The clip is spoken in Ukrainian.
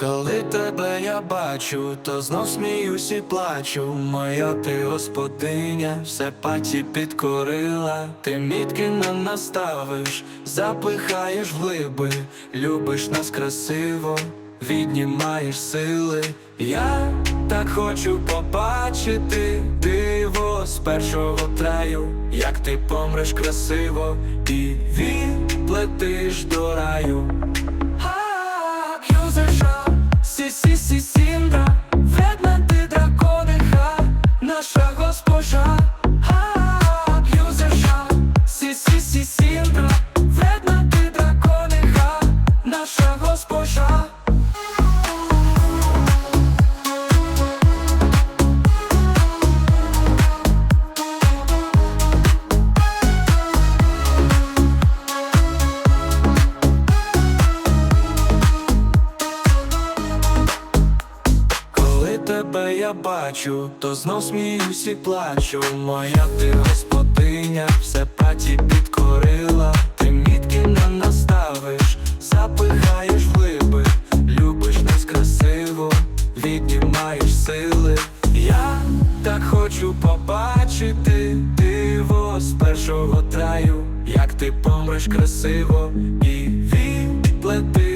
Коли тебе я бачу, то знов сміюсь і плачу. Моя ти господиня, все паті підкорила. Ти мітки нам наставиш, запихаєш глиби, любиш нас красиво, віднімаєш сили. Я так хочу побачити диво з першого траю, як ти помреш красиво і відлетиш до раю. сі-сі-сі тебе я бачу, то знов сміюсь і плачу. Моя ти господиня, все паті підкорила. Ти мітки нам наставиш, запихаєш глиби, любиш нас красиво, віднімаєш сили. Я так хочу побачити диво з першого траю, як ти помреш красиво і відплети